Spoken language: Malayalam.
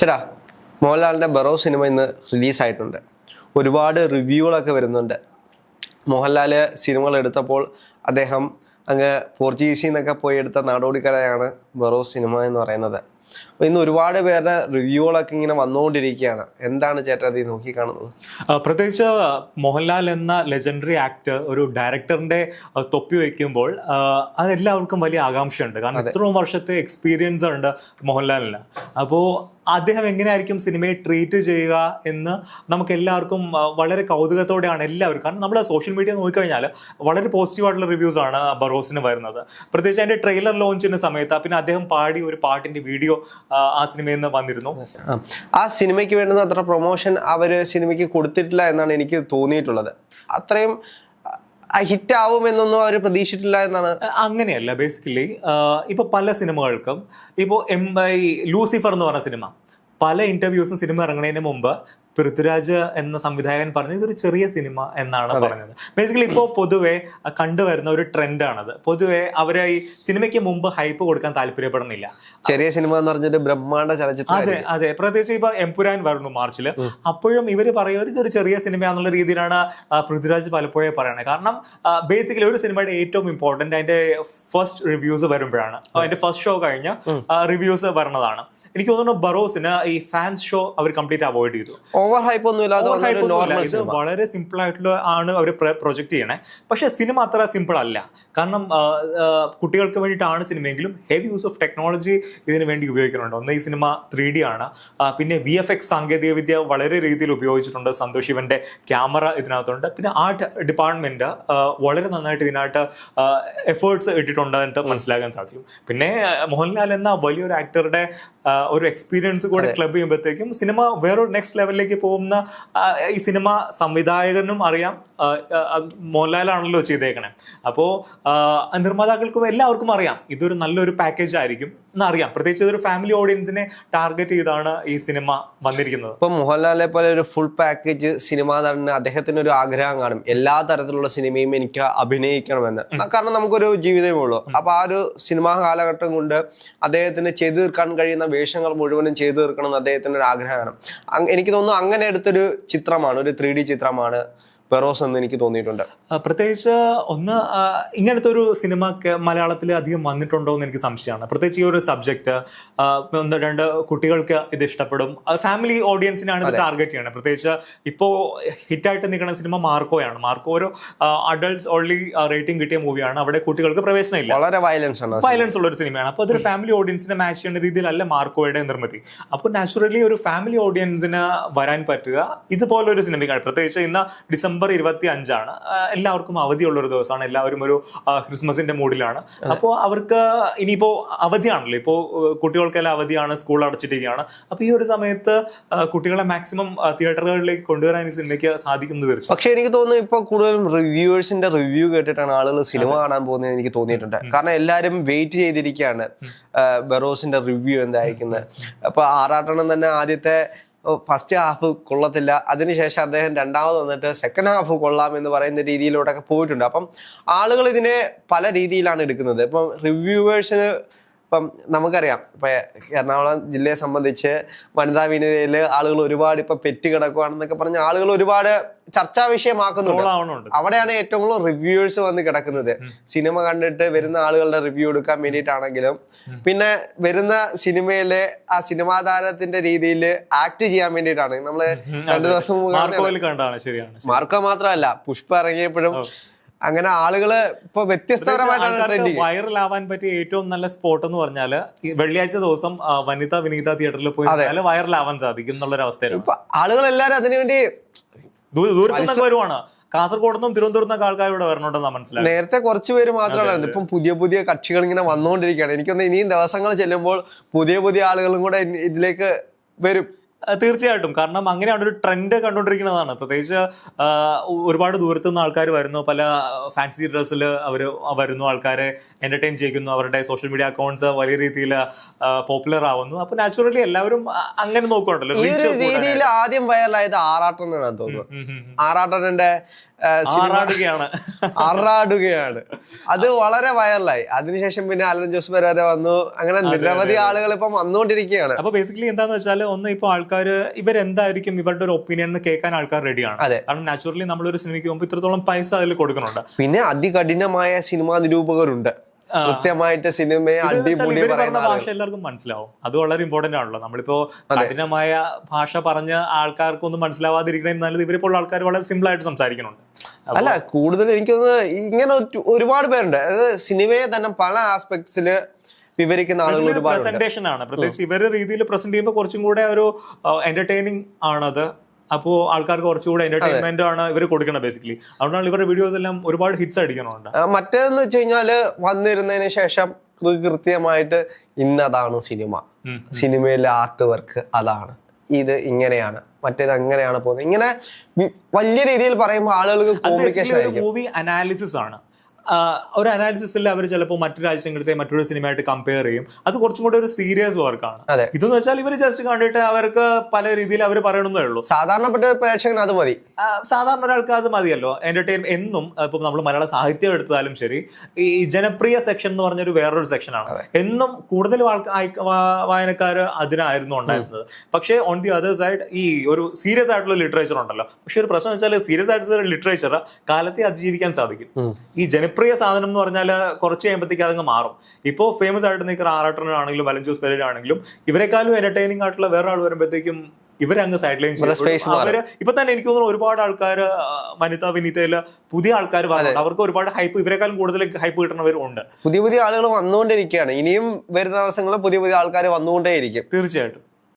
ചേട്ടാ മോഹൻലാലിന്റെ ബറോ സിനിമ ഇന്ന് റിലീസായിട്ടുണ്ട്. ഒരുപാട് റിവ്യൂകളൊക്കെ വരുന്നുണ്ട്. മോഹൻലാൽ സിനിമകൾ എടുത്തപ്പോൾ അദ്ദേഹം അങ്ങ് പോർച്ചുഗീസിൽ നിന്നൊക്കെ പോയി എടുത്ത നാടോടിക്കഥയാണ് ബറോ സിനിമ എന്ന് പറയുന്നത്. അപ്പോൾ ഇന്ന് ഒരുപാട് പേരുടെ റിവ്യൂകളൊക്കെ ഇങ്ങനെ വന്നുകൊണ്ടിരിക്കുകയാണ്. എന്താണ് ചേട്ടാ അത് നോക്കിക്കാണുന്നത് പ്രത്യേകിച്ച് മോഹൻലാൽ എന്ന ലെജൻഡറി ആക്ടർ ഒരു ഡയറക്ടറിന്റെ തൊപ്പി വയ്ക്കുമ്പോൾ അതെല്ലാവർക്കും വലിയ ആകാംക്ഷയുണ്ട്. കാരണം ഇത്രയും വർഷത്തെ എക്സ്പീരിയൻസ് ഉണ്ട് മോഹൻലാലിന്. അപ്പോൾ അദ്ദേഹം എങ്ങനെയായിരിക്കും സിനിമയെ ട്രീറ്റ് ചെയ്യുക എന്ന് നമുക്ക് എല്ലാവർക്കും വളരെ കൗതുകത്തോടെയാണ് എല്ലാവരും. കാരണം നമ്മൾ സോഷ്യൽ മീഡിയ നോക്കിക്കഴിഞ്ഞാൽ വളരെ പോസിറ്റീവായിട്ടുള്ള റിവ്യൂസ് ആണ് ബറോസിന് വരുന്നത്. പ്രത്യേകിച്ച് അതിന്റെ ട്രെയിലർ ചെയ്യുന്ന സമയത്ത് പിന്നെ അദ്ദേഹം പാടി ഒരു പാട്ടിന്റെ വീഡിയോ ആ സിനിമയിൽ നിന്ന് വന്നിരുന്നു ആ. ആ സിനിമയ്ക്ക് വേണ്ടുന്ന അത്ര പ്രൊമോഷൻ അവർ സിനിമയ്ക്ക് കൊടുത്തിട്ടില്ല എന്നാണ് എനിക്ക് തോന്നിയിട്ടുള്ളത് അത്രയും ഹിറ്റ് ആവും എന്നൊന്നും അവർ പ്രതീക്ഷിച്ചിട്ടില്ല എന്നാണ് അങ്ങനെയല്ല ബേസിക്കലി ഇപ്പൊ പല സിനിമകൾക്കും ഇപ്പോൾ എം ബൈ ലൂസിഫർ എന്ന് പറഞ്ഞ സിനിമ പല ഇന്റർവ്യൂസും സിനിമ ഇറങ്ങുന്നതിന് മുമ്പ് പൃഥ്വിരാജ് എന്ന സംവിധായകൻ പറഞ്ഞത് ഇതൊരു ചെറിയ സിനിമ എന്നാണ് പറഞ്ഞത്. ബേസിക്കലി ഇപ്പോൾ പൊതുവെ കണ്ടുവരുന്ന ഒരു ട്രെൻഡാണത് പൊതുവെ അവരെ ഈ സിനിമയ്ക്ക് മുമ്പ് ഹൈപ്പ് കൊടുക്കാൻ താല്പര്യപ്പെടുന്നില്ല. ചെറിയ സിനിമ എന്ന് പറഞ്ഞിട്ട് ബ്രഹ്മാണ്ഡ ചലച്ചിത്രം അതെ അതെ. പ്രത്യേകിച്ച് ഇപ്പൊ എംപുരാൻ വരുന്നു മാർച്ചിൽ അപ്പോഴും ഇവർ പറയുന്നത് ഇതൊരു ചെറിയ സിനിമയാന്നുള്ള രീതിയിലാണ് പൃഥ്വിരാജ് പലപ്പോഴേ പറയുന്നത് കാരണം ബേസിക്കലി ഒരു സിനിമയുടെ ഏറ്റവും ഇമ്പോർട്ടന്റ് അതിന്റെ ഫസ്റ്റ് റിവ്യൂസ് വരുമ്പോഴാണ്. അതിന്റെ ഫസ്റ്റ് ഷോ കഴിഞ്ഞ് റിവ്യൂസ് വരുന്നതാണ്. എനിക്ക് തോന്നുന്നു ബറോസിന് ഈ ഫാൻസ് ഷോ അവർ കംപ്ലീറ്റ് അവോയ്ഡ് ചെയ്തു. ഓവർ ഹൈപ്പ് ഒന്നും ഇല്ലാതെ ഇത് വളരെ സിമ്പിൾ ആയിട്ടുള്ള ആണ് അവർ പ്രൊജക്ട് ചെയ്യണേ. പക്ഷെ സിനിമ അത്ര സിമ്പിൾ അല്ല. കാരണം കുട്ടികൾക്ക് വേണ്ടിയിട്ടാണ് സിനിമയെങ്കിലും ഹെവി യൂസ് ഓഫ് ടെക്നോളജി ഇതിന് വേണ്ടി ഉപയോഗിക്കുന്നുണ്ട്. ഒന്ന് ഈ സിനിമ ത്രീ ഡി ആണ്. പിന്നെ വി എഫ് എക്സ് സാങ്കേതിക വിദ്യ വളരെ രീതിയിൽ ഉപയോഗിച്ചിട്ടുണ്ട്. സന്തോഷ് ഇവന്റെ ക്യാമറ ഇതിനകത്തുണ്ട്. പിന്നെ ആർട്ട് ഡിപ്പാർട്ട്മെന്റ് വളരെ നന്നായിട്ട് ഇതിനായിട്ട് എഫേർട്സ് ഇട്ടിട്ടുണ്ട് എന്ന് മനസ്സിലാക്കാൻ സാധിക്കും. പിന്നെ മോഹൻലാൽ എന്ന വലിയൊരു ആക്ടറുടെ ഒരു എക്സ്പീരിയൻസ് കൂടെ ക്ലബ് ചെയ്യുമ്പോഴത്തേക്കും സിനിമ വേറൊരു നെക്സ്റ്റ് ലെവലിലേക്ക് പോകുന്ന ഈ സിനിമ സംവിധായകനും അറിയാം. മോഹൻലാലാണല്ലോ ചെയ്തേക്കണേ. അപ്പോൾ നിർമ്മാതാക്കൾക്കും എല്ലാവർക്കും അറിയാം. ഇതൊരു നല്ലൊരു പാക്കേജ് ആയിരിക്കും എന്നറിയാം. പ്രത്യേകിച്ച് ഇതൊരു ഫാമിലി ഓഡിയൻസിനെ ടാർഗറ്റ് ചെയ്താണ് ഈ സിനിമ വന്നിരിക്കുന്നത്. ഇപ്പൊ മോഹൻലാലിനെ പോലെ ഒരു ഫുൾ പാക്കേജ് സിനിമ നടന് അദ്ദേഹത്തിന് ഒരു ആഗ്രഹം കാണും. എല്ലാ തരത്തിലുള്ള സിനിമയും എനിക്ക് അഭിനയിക്കണമെന്ന്. കാരണം നമുക്കൊരു ജീവിതമേ ഉള്ളൂ. അപ്പൊ ആ ഒരു സിനിമാ കാലഘട്ടം കൊണ്ട് അദ്ദേഹത്തിന് ചെയ്തു തീർക്കാൻ കഴിയുന്ന വേഷങ്ങൾ മുഴുവനും ചെയ്തു തീർക്കണം എന്ന് അദ്ദേഹത്തിന് ഒരു ആഗ്രഹമാണ് എനിക്ക് തോന്നുന്നു അങ്ങനെ എടുത്തൊരു ചിത്രമാണ് ഒരു ത്രീ ചിത്രമാണ്. പെറോസ് എന്ന് എനിക്ക് തോന്നിയിട്ടുണ്ട്. പ്രത്യേകിച്ച് ഒന്ന് ഇങ്ങനത്തെ ഒരു സിനിമ മലയാളത്തിൽ അധികം വന്നിട്ടുണ്ടോ എന്ന് എനിക്ക് സംശയമാണ്. പ്രത്യേകിച്ച് ഈ ഒരു സബ്ജക്ട് ഒന്ന് രണ്ട് കുട്ടികൾക്ക് ഇത് ഇഷ്ടപ്പെടും. ഫാമിലി ഓഡിയൻസിനാണ് ഇത് ടാർഗറ്റ് ചെയ്യണത് പ്രത്യേകിച്ച് ഇപ്പോൾ ഹിറ്റായിട്ട് നിൽക്കുന്ന സിനിമ മാർക്കോയാണ്. മാർക്കോ ഒരു അഡൾട്ട്സ് ഓൺലി റേറ്റിംഗ് കിട്ടിയ മൂവിയാണ് അവിടെ കുട്ടികൾക്ക് പ്രവേശനമില്ല വളരെ വയലൻസ് ആണ് വയലൻസ് ഉള്ള ഒരു സിനിമയാണ്. അപ്പോൾ അതൊരു ഫാമിലി ഓഡിയൻസിനെ മാച്ച് ചെയ്യുന്ന രീതിയിലല്ല മാർക്കോയുടെ നിർമ്മിതി. അപ്പോൾ നാച്ചുറലി ഒരു ഫാമിലി ഓഡിയൻസിന് വരാൻ പറ്റുക ഇതുപോലൊരു സിനിമയ്ക്കാണ്. പ്രത്യേകിച്ച് ഇന്ന് ഡിസംബർ ഇരുപത്തി അഞ്ചാണ് എല്ലാവർക്കും അവധിയുള്ള ഒരു ദിവസമാണ്. എല്ലാവരും ഒരു ക്രിസ്മസിന്റെ മൂഡിലാണ് അപ്പോൾ അവർക്ക് ഇനിയിപ്പോ അവധിയാണല്ലോ. ഇപ്പോൾ കുട്ടികൾക്കെല്ലാം അവധിയാണ് സ്കൂൾ അടച്ചിട്ടിരിക്കുകയാണ്. അപ്പോൾ ഈ ഒരു സമയത്ത് കുട്ടികളെ മാക്സിമം തിയേറ്ററുകളിലേക്ക് കൊണ്ടുവരാൻ ഈ സിനിമയ്ക്ക് സാധിക്കുന്നത് തീർച്ചയായും. പക്ഷെ എനിക്ക് തോന്നുന്നു ഇപ്പൊ കൂടുതലും റിവ്യൂവേഴ്സിന്റെ റിവ്യൂ കേട്ടിട്ടാണ് ആളുകൾ സിനിമ കാണാൻ പോകുന്നത് എനിക്ക് തോന്നിയിട്ടുണ്ട്. കാരണം എല്ലാവരും വെയിറ്റ് ചെയ്തിരിക്കുകയാണ്. ബെറോസിന്റെ റിവ്യൂ എന്തായിരിക്കുന്നത്. അപ്പൊ ആറാട്ടണം തന്നെ ആദ്യത്തെ ഫസ്റ്റ് ഹാഫ് കൊള്ളത്തില്ല. അതിനുശേഷം അദ്ദേഹം രണ്ടാമത് വന്നിട്ട് സെക്കൻഡ് ഹാഫ് കൊള്ളാം എന്ന് പറയുന്ന രീതിയിലോട്ടൊക്കെ പോയിട്ടുണ്ട്. അപ്പം ആളുകൾ ഇതിനെ പല രീതിയിലാണ് എടുക്കുന്നത്. ഇപ്പം റിവ്യൂവേഴ്സിന് ഇപ്പം നമുക്കറിയാം ഇപ്പൊ എറണാകുളം ജില്ലയെ സംബന്ധിച്ച് വനിതാ വിനിതയിൽ ആളുകൾ ഒരുപാട് ഇപ്പൊ പെറ്റ് കിടക്കുവാണെന്നൊക്കെ പറഞ്ഞ് ആളുകൾ ഒരുപാട് ചർച്ചാ വിഷയമാക്കുന്നുണ്ട്. അവിടെയാണ് ഏറ്റവും കൂടുതൽ റിവ്യൂവേഴ്സ് വന്ന് കിടക്കുന്നത്. സിനിമ കണ്ടിട്ട് വരുന്ന ആളുകളുടെ റിവ്യൂ എടുക്കാൻ വേണ്ടിയിട്ടാണെങ്കിലും പിന്നെ വരുന്ന സിനിമയിലെ ആ സിനിമാ താരത്തിന്റെ രീതിയിൽ ആക്ട് ചെയ്യാൻ വേണ്ടിയിട്ടാണ്. നമ്മൾ രണ്ടു ദിവസം മാർക്കോ മാത്രമല്ല പുഷ്പ ഇറങ്ങിയപ്പോഴും അങ്ങനെ ആളുകൾ ഇപ്പൊ വ്യത്യസ്തപരമായിട്ടാണ് ആവാൻ പറ്റിയ ഏറ്റവും നല്ല സ്പോട്ട് എന്ന് പറഞ്ഞാൽ വെള്ളിയാഴ്ച ദിവസം വനിത വിനീത തിയേറ്ററിൽ പോയി വൈറൽ ആവാൻ സാധിക്കും എന്നുള്ള അവസ്ഥയാണ് ആളുകൾ എല്ലാരും അതിനുവേണ്ടി വരുവാണ്. കാസർഗോഡ് നിന്നും തിരുവനന്തപുരത്ത് നിന്നൊക്കെ ആൾക്കാർ ഇവിടെ വരണോണ്ടെന്നാ മനസ്സിലായി നേരത്തെ കുറച്ച് പേര് മാത്രമാണ് ഇപ്പം പുതിയ പുതിയ കക്ഷികൾ ഇങ്ങനെ വന്നുകൊണ്ടിരിക്കുകയാണ്. എനിക്കൊന്ന് ഇനിയും ദിവസങ്ങൾ ചെല്ലുമ്പോൾ പുതിയ പുതിയ ആളുകളും കൂടെ ഇതിലേക്ക് വരും. തീർച്ചയായിട്ടും. കാരണം അങ്ങനെയാണ് ഒരു ട്രെൻഡ് കണ്ടുകൊണ്ടിരിക്കുന്നതാണ്. പ്രത്യേകിച്ച് ഒരുപാട് ദൂരത്തു നിന്ന് ആൾക്കാർ വരുന്നു. പല ഫാൻസി ഡ്രസ്സിൽ അവർ വരുന്നു. ആൾക്കാരെ എന്റർടൈൻ ചെയ്യിക്കുന്നു. അവരുടെ സോഷ്യൽ മീഡിയ അക്കൗണ്ട്സ് വലിയ രീതിയിൽ പോപ്പുലർ ആവുന്നു. അപ്പൊ നാച്ചുറലി എല്ലാവരും അങ്ങനെ നോക്കുന്നുണ്ടല്ലോ ഈ ഒരു രീതിയിൽ ആദ്യം വൈറലായത് ആറാട്ടനാണ് തോന്നുന്നു. ആറാട്ടനന്റെ ആറാടുകയാണ്. ആറാടുകയാണ്. അത് വളരെ വൈറലായി അതിനുശേഷം പിന്നെ അലൻ ജോസ് വരെ വന്നു. അങ്ങനെ നിരവധി ആളുകൾ ഇപ്പം വന്നുകൊണ്ടിരിക്കുകയാണ്. അപ്പൊ ബേസിക്കലി എന്താന്ന് വെച്ചാൽ ഒന്ന് ഇപ്പൊ ആൾക്കാർ ഇവരെന്തായിരിക്കും ഇവരുടെ ഒരു ഒപ്പീനിയൻ എന്ന് കേൾക്കാൻ ആൾക്കാർ റെഡിയാണ് അതെ. കാരണം നാച്ചുറലി നമ്മളൊരു സിനിമയ്ക്ക് പോകുമ്പോൾ ഇത്രത്തോളം പൈസ അതിൽ കൊടുക്കുന്നുണ്ട്. പിന്നെ അതികഠിനമായ സിനിമാ നിരൂപകരുണ്ട്. കൃത്യമായിട്ട് സിനിമയെ അടിപൊളി പറയുന്ന ഭാഷ എല്ലാവർക്കും മനസ്സിലാവും. അത് വളരെ ഇമ്പോർട്ടന്റ് ആണല്ലോ. നമ്മളിപ്പോ കഠിനമായ ഭാഷ പറഞ്ഞ ആൾക്കാർക്കൊന്നും മനസ്സിലാവാതിരിക്കണേ നല്ലത് ഇവരെ പോലുള്ള ആൾക്കാർ വളരെ സിമ്പിൾ ആയിട്ട് സംസാരിക്കുന്നുണ്ട്. അല്ല കൂടുതൽ എനിക്കൊന്ന് ഇങ്ങനെ ഒരു- ഒരുപാട് പേരുണ്ട്. അതായത് സിനിമയെ തന്നെ പല ആസ്പെക്ട്സിൽ വിവരിക്കുന്ന ആളുകൾ ഒരുപാട് പ്രസന്റേഷൻ ആണ്. പ്രത്യേകിച്ച് ഇവരുടെ രീതിയിൽ പ്രസന്റ് ചെയ്യുമ്പോൾ കുറച്ചും കൂടെ ഒരു എന്റർടൈനിങ് ആണത്. അപ്പോ ആൾക്കാർക്ക് കുറച്ചുകൂടെ എന്റർടൈൻമെന്റ് ആണ് ഇവർ കൊടുക്കുന്നത് ബേസിക്കലി അതുകൊണ്ടാണ് ഇവരുടെ വീഡിയോസ് എല്ലാം ഒരുപാട് ഹിറ്റ്സ് അടിക്കണമുണ്ട് മറ്റേന്ന് മറ്റേതെന്ന് വെച്ച് കഴിഞ്ഞാൽ വന്നിരുന്നതിന് ശേഷം കൃത്യമായിട്ട് ഇന്നതാണ് സിനിമ. സിനിമയിലെ ആർട്ട് വർക്ക് അതാണ്. ഇത് ഇങ്ങനെയാണ്. മറ്റേത് അങ്ങനെയാണ് പോകുന്നത്. ഇങ്ങനെ വലിയ രീതിയിൽ പറയുമ്പോൾ ആളുകൾക്ക് കോംപ്ലിക്കേഷൻ ആയിരിക്കും. മൂവി അനാലിസിസ് ആണ്. ഒരു അനാലിസിസിൽ അവർ ചിലപ്പോൾ മറ്റു രാജ്യങ്ങളത്തെ മറ്റൊരു സിനിമയായിട്ട് കമ്പയർ ചെയ്യും. അത് കുറച്ചും കൂടെ ഒരു സീരിയസ് വർക്കാണ് അതെ. ഇതെന്ന് വെച്ചാൽ ഇവർ ജസ്റ്റ് കണ്ടിട്ട് അവർക്ക് പല രീതിയിൽ അവർ പറയണമെന്നേ ഉള്ളൂ. സാധാരണപ്പെട്ട പ്രേക്ഷകൻ അത് മതി. സാധാരണ ഒരാൾക്ക് അത് മതിയല്ലോ. എന്റർടൈൻ എന്നും ഇപ്പം നമ്മൾ മലയാള സാഹിത്യം എടുത്താലും ശരി ഈ ജനപ്രിയ സെക്ഷൻ എന്ന് പറഞ്ഞൊരു വേറൊരു സെക്ഷനാണ് എന്നും കൂടുതൽ വായനക്കാർ അതിനായിരുന്നു ഉണ്ടായിരുന്നത്. പക്ഷേ ഓൺ ദി അതർ സൈഡ് ഈ ഒരു സീരിയസ് ആയിട്ടുള്ള ലിറ്ററേച്ചർ ഉണ്ടല്ലോ. പക്ഷെ ഒരു പ്രശ്നം വെച്ചാൽ സീരിയസ് ആയിട്ടുള്ള ലിറ്ററേച്ചർ കാലത്തെ അതിജീവിക്കാൻ സാധിക്കും. ഈ ജനപ്രിയ സാധനം എന്ന് പറഞ്ഞാൽ കുറച്ച് കഴിയുമ്പോഴത്തേക്ക് അതങ്ങ് മാറും. ഇപ്പോൾ ഫേമസ് ആയിട്ട് നിൽക്കുന്ന ആറാട്ടനാണെങ്കിലും വലഞ്ചൂസ് പെരേര ആണെങ്കിലും ഇവരെക്കാളും എന്റർടൈനിങ് ആയിട്ടുള്ള വേറെ ആൾ വരുമ്പോഴത്തേക്കും ഇവരങ്ങ് സൈഡ് ലൈൻ അവർ ഇപ്പൊ തന്നെ എനിക്ക് തോന്നുന്നു ഒരുപാട് ആൾക്കാർ മനിത വിനീതയിൽ പുതിയ ആൾക്കാർ വരുന്നുണ്ട് അവർക്ക് ഒരുപാട് ഹൈപ്പ് ഇവരെക്കാളും കൂടുതൽ ഹൈപ്പ് കിട്ടുന്നവരും ഉണ്ട്. പുതിയ പുതിയ ആളുകൾ വന്നുകൊണ്ടിരിക്കുകയാണ് ഇനിയും വരുന്ന ദിവസങ്ങളിൽ പുതിയ പുതിയ ആൾക്കാർ വന്നുകൊണ്ടേയിരിക്കും. തീർച്ചയായിട്ടും.